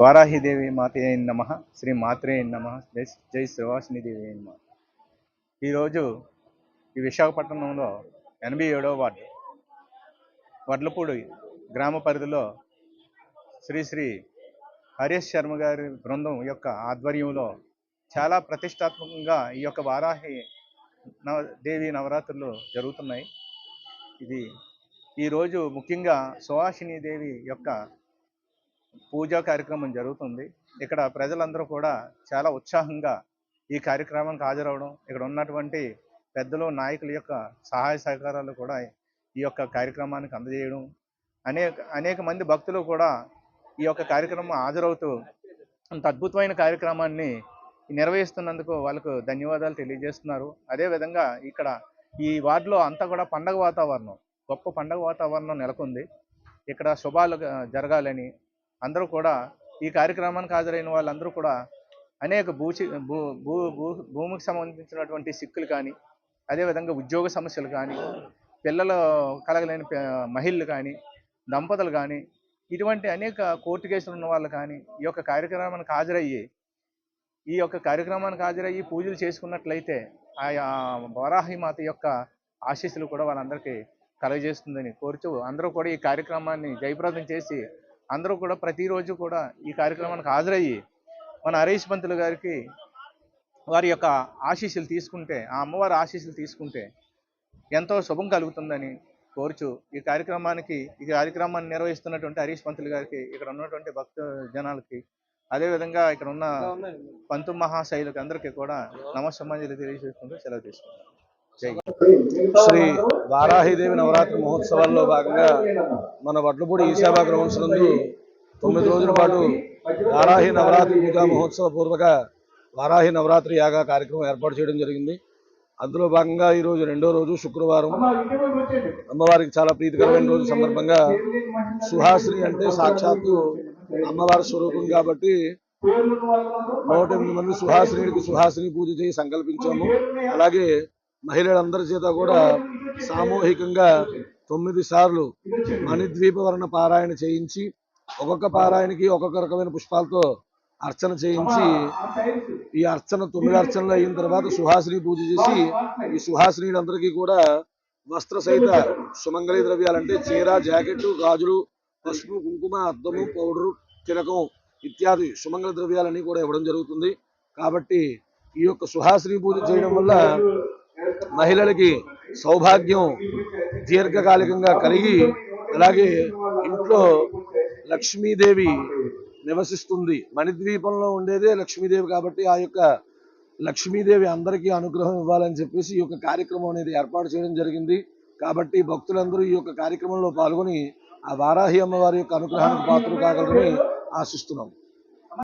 వారాహిదేవి మాతే నమ. శ్రీ మాత్రే నమ. జై జై శ్రీవాసిని దేవి నమ. ఈరోజు ఈ విశాఖపట్నంలో ఎనభై ఏడవ వార్డు వడ్లపూడి గ్రామ పరిధిలో శ్రీ శ్రీ హరీష్ శర్మ గారి బృందం యొక్క ఆధ్వర్యంలో చాలా ప్రతిష్టాత్మకంగా ఈ యొక్క వారాహి నవ దేవి నవరాత్రులు జరుగుతున్నాయి. ఇది ఈరోజు ముఖ్యంగా సువాసిని దేవి యొక్క పూజా కార్యక్రమం జరుగుతుంది. ఇక్కడ ప్రజలందరూ కూడా చాలా ఉత్సాహంగా ఈ కార్యక్రమానికి హాజరవడం ఇక్కడ ఉన్నటువంటి పెద్దలు నాయకుల యొక్క సహాయ సహకారాలు కూడా ఈ యొక్క కార్యక్రమానికి అందజేయడం. అనేక అనేక మంది భక్తులు కూడా ఈ యొక్క కార్యక్రమం హాజరవుతూ అంత అద్భుతమైన కార్యక్రమాన్ని నిర్వహిస్తున్నందుకు వాళ్ళకు ధన్యవాదాలు తెలియజేస్తున్నారు. అదేవిధంగా ఇక్కడ ఈ వార్డులో అంతా కూడా పండగ వాతావరణం గొప్ప పండగ వాతావరణం నెలకొంది. ఇక్కడ శుభాలు జరగాలని అందరూ కూడా ఈ కార్యక్రమానికి హాజరైన వాళ్ళందరూ కూడా అనేక భూచి భూ భూ భూ భూమికి సంబంధించినటువంటి సిక్కులు కానీ అదేవిధంగా ఉద్యోగ సమస్యలు కానీ పిల్లలు కలగలేని మహిళలు కానీ దంపతులు కానీ ఇటువంటి అనేక కోర్టు కేసులు ఉన్న వాళ్ళు కానీ ఈ యొక్క కార్యక్రమానికి హాజరయ్యి ఈ యొక్క కార్యక్రమానికి హాజరయ్యి పూజలు చేసుకున్నట్లయితే ఆయా వరాహి మాత యొక్క ఆశీస్సులు కూడా వాళ్ళందరికీ కలగజేస్తుందని కోరుతూ అందరూ కూడా ఈ కార్యక్రమాన్ని జయప్రదం చేసి అందరూ కూడా ప్రతిరోజు కూడా ఈ కార్యక్రమానికి హాజరయ్యి మన హరీష్ పంతులు గారికి వారి యొక్క ఆశీస్సులు తీసుకుంటే ఆ అమ్మవారి ఆశీస్సులు తీసుకుంటే ఎంతో శుభం కలుగుతుందని కోరుచు ఈ కార్యక్రమానికి ఈ కార్యక్రమాన్ని నిర్వహిస్తున్నటువంటి హరీష్ పంతులు గారికి ఇక్కడ ఉన్నటువంటి భక్త జనాలకి అదేవిధంగా ఇక్కడ ఉన్న పంతు మహాశైలకు అందరికీ కూడా నమస్సమాజాలు తెలియజేసుకుంటూ సెలవు తీసుకుంటాం శ్రీ వారాహిదేవి నవరాత్రి మహోత్సవాల్లో భాగంగా మన వడ్లపూడి ఈశాబా గ్రౌండ్స్ నందు తొమ్మిది రోజుల పాటు వారాహి నవరాత్రి పూజా మహోత్సవ పూర్వక వారాహి నవరాత్రి యాగా కార్యక్రమం ఏర్పాటు చేయడం జరిగింది. అందులో భాగంగా ఈ రోజు రెండో రోజు శుక్రవారం. అమ్మవారికి చాలా ప్రీతికరమైన రోజు. సందర్భంగా సుహాసిని అంటే సాక్షాత్తు అమ్మవారి స్వరూపం కాబట్టి నూట ఎనిమిది మంది సుహాసినికి సుహాసిని పూజ చేసి సంకల్పించాము. అలాగే మహిళలందరి చేత కూడా సామూహికంగా తొమ్మిది సార్లు మణిద్వీపవర్ణ పారాయణ చేయించి ఒక్కొక్క పారాయణకి ఒక్కొక్క రకమైన పుష్పాలతో అర్చన చేయించి ఈ అర్చన తొమ్మిది అర్చనలు అయిన తర్వాత సుహాసిని పూజ చేసి ఈ సుహాసినీలందరికీ కూడా వస్త్ర సహిత సుమంగళి ద్రవ్యాలంటే చీర జాకెట్ గాజులు పసుపు కుంకుమ అద్దము పౌడరు తిలకం ఇత్యాది సుమంగళ ద్రవ్యాలన్నీ కూడా ఇవ్వడం జరుగుతుంది. కాబట్టి ఈ యొక్క సుహాసిని పూజ చేయడం వల్ల మహిళలకి సౌభాగ్యం దీర్ఘకాలికంగా కలిగి అలాగే ఇంట్లో లక్ష్మీదేవి నివసిస్తుంది. మణిద్వీపంలో ఉండేదే లక్ష్మీదేవి కాబట్టి ఆ యొక్క లక్ష్మీదేవి అందరికీ అనుగ్రహం ఇవ్వాలని చెప్పేసి ఈ యొక్క కార్యక్రమం అనేది ఏర్పాటు చేయడం జరిగింది. కాబట్టి భక్తులందరూ ఈ యొక్క కార్యక్రమంలో పాల్గొని ఆ వారాహి అమ్మవారి యొక్క అనుగ్రహానికి పాత్రలు కాగలరని ఆశిస్తున్నాం.